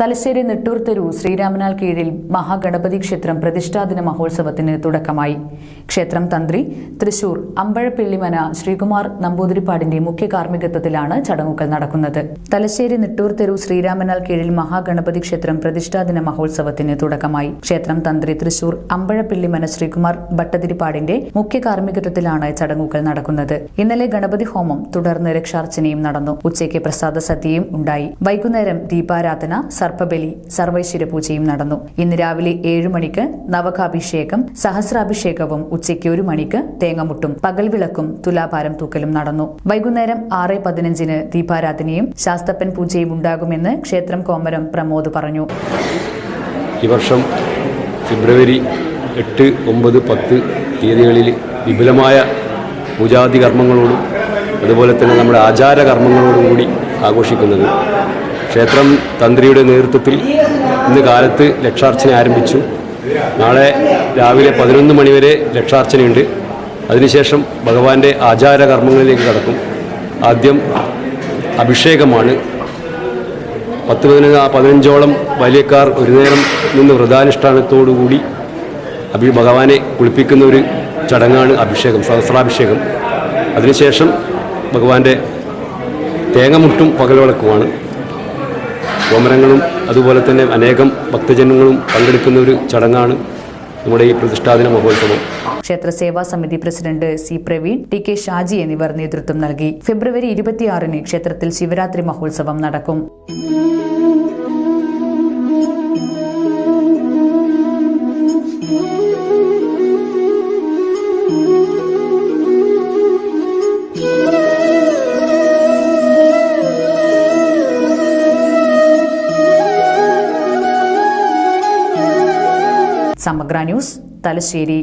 തലശ്ശേരി നെട്ടൂർ തെരു ശ്രീരാമനാൽ കീഴിൽ മഹാഗണപതി ക്ഷേത്രം പ്രതിഷ്ഠാദിന മഹോത്സവത്തിന് തുടക്കമായി. ക്ഷേത്രം തന്ത്രി തൃശൂർ അമ്പഴപ്പിള്ളിമന ശ്രീകുമാർ നമ്പൂതിരിപ്പാടിന്റെ മുഖ്യ കാർമ്മികത്വത്തിലാണ് ചടങ്ങുകൾ നടക്കുന്നത്. തലശ്ശേരി നെട്ടൂർ തെരു ശ്രീരാമനാൽ കീഴിൽ മഹാഗണപതി ക്ഷേത്രം പ്രതിഷ്ഠാദിന മഹോത്സവത്തിന് തുടക്കമായി. ക്ഷേത്രം തന്ത്രി തൃശൂർ അമ്പഴപ്പിള്ളിമന ശ്രീകുമാർ ഭട്ടതിരിപ്പാടിന്റെ മുഖ്യ കാർമ്മികത്വത്തിലാണ് ചടങ്ങുകൾ നടക്കുന്നത്. ഇന്നലെ ഗണപതി ഹോമം തുടർന്ന് രക്ഷാർച്ചനയും നടന്നു. ഉച്ചയ്ക്ക് പ്രസാദ സദ്യയും ഉണ്ടായി. വൈകുന്നേരം ദീപാരാധന സർപ്പബലി സർവൈശ്വര പൂജയും നടന്നു. ഇന്ന് രാവിലെ ഏഴു മണിക്ക് നവകാഭിഷേകം സഹസ്രാഭിഷേകവും ഉച്ചയ്ക്ക് ഒരു മണിക്ക് തേങ്ങമുട്ടും പകൽവിളക്കും തുലാഭാരം തൂക്കലും നടന്നു. വൈകുന്നേരം ആറ് പതിനഞ്ചിന് ദീപാരാധനയും ശാസ്തപ്പൻ പൂജയും ഉണ്ടാകുമെന്ന് ക്ഷേത്രം കോമരം പ്രമോദ് പറഞ്ഞു. ഈ വർഷം ഫെബ്രുവരി എട്ട് ഒമ്പത് പത്ത് തീയതികളിൽ വിപുലമായ പൂജാതി കർമ്മങ്ങളോടും അതുപോലെ തന്നെ നമ്മുടെ ആചാര കർമ്മങ്ങളോടും കൂടി ആഘോഷിക്കുന്നത് ക്ഷേത്രം തന്ത്രിയുടെ നേതൃത്വത്തിൽ ഇന്ന് കാലത്ത് ലക്ഷാർച്ചന ആരംഭിച്ചു. നാളെ രാവിലെ പതിനൊന്ന് മണിവരെ ലക്ഷാർച്ചനയുണ്ട്. അതിനുശേഷം ഭഗവാന്റെ ആചാര കർമ്മങ്ങളിലേക്ക് കടക്കും. ആദ്യം അഭിഷേകമാണ്. പത്ത് പതിനഞ്ച് പതിനഞ്ചോളം വലിയക്കാർ ഒരു നേരം നിന്ന് വ്രതാനുഷ്ഠാനത്തോടുകൂടി അഭി ഭഗവാനെ കുളിപ്പിക്കുന്ന ഒരു ചടങ്ങാണ് അഭിഷേകം സഹസ്രാഭിഷേകം. അതിനുശേഷം ഭഗവാന്റെ തേങ്ങമുട്ടും പകൽവിളക്കുമാണ് കോമരങ്ങളും അതുപോലെ തന്നെ അനേകം ഭക്തജനങ്ങളും പങ്കെടുക്കുന്ന ഒരു ചടങ്ങാണ് നമ്മുടെ ഈ പ്രതിഷ്ഠാദിന മഹോത്സവം. ക്ഷേത്ര സേവാ സമിതി president C Praveen T K Shaji എന്നിവർ നേതൃത്വം നൽകി. ഫെബ്രുവരി ഇരുപത്തിയാറിന് ക്ഷേത്രത്തിൽ ശിവരാത്രി മഹോത്സവം നടക്കും. സമഗ്ര ന്യൂസ് തലശ്ശേരി